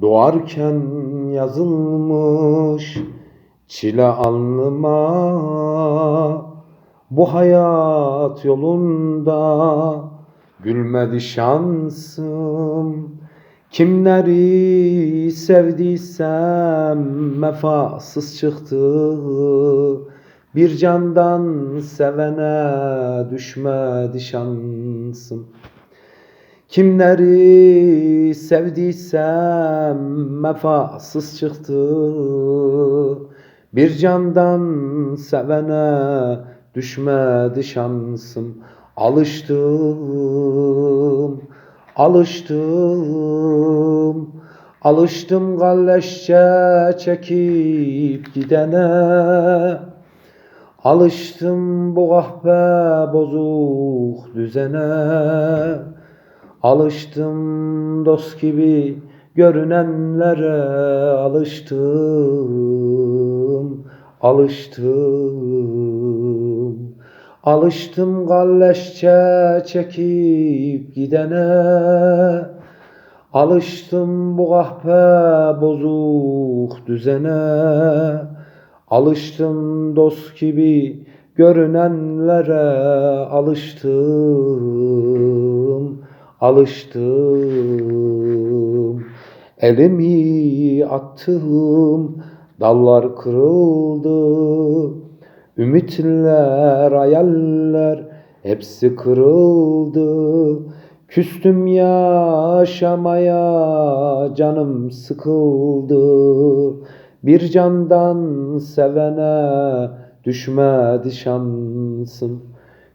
Doğarken yazılmış çile alnıma. Bu hayat yolunda gülmedi şansım. Kimleri sevdiysem vefasız çıktı. Bir candan sevene düşmedi şansım Kimleri sevdiysem vefasız çıktı. Bir candan sevene düşmedi şansım. Alıştım, alıştım. Alıştım galleşçe çekip gidene. Alıştım bu kahpe bozuk düzene Alıştım dost gibi görünenlere alıştım, alıştım. Alıştım galleşçe çekip gidene Alıştım bu kahpe bozuk düzene Alıştım dost gibi görünenlere alıştım, alıştım. Elimi attım, dallar kırıldı. Ümitler, hayaller hepsi kırıldı. Küstüm yaşamaya, canım sıkıldı. Bir candan sevene düşmedi şansım.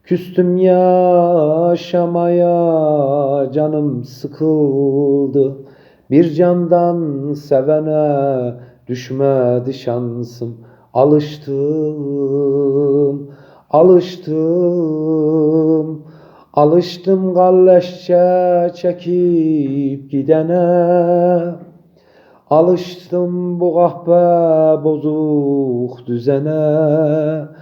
Küstüm yaşamaya, canım sıkıldı. Bir candan sevene düşmedi şansım. Alıştım, alıştım, alıştım galleşçe çekip gidene. Alıştım bu kahpe bozuk düzene.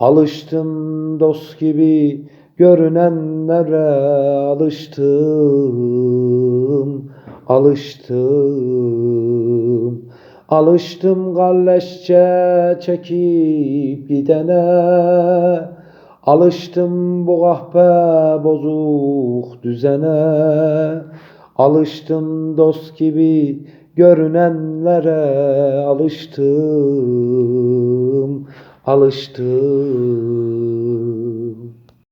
Alıştım dost gibi görünenlere alıştım, alıştım. Alıştım galleşçe çekip gidene Alıştım bu kahpe bozuk düzene Alıştım dost gibi görünenlere alıştım, alıştım.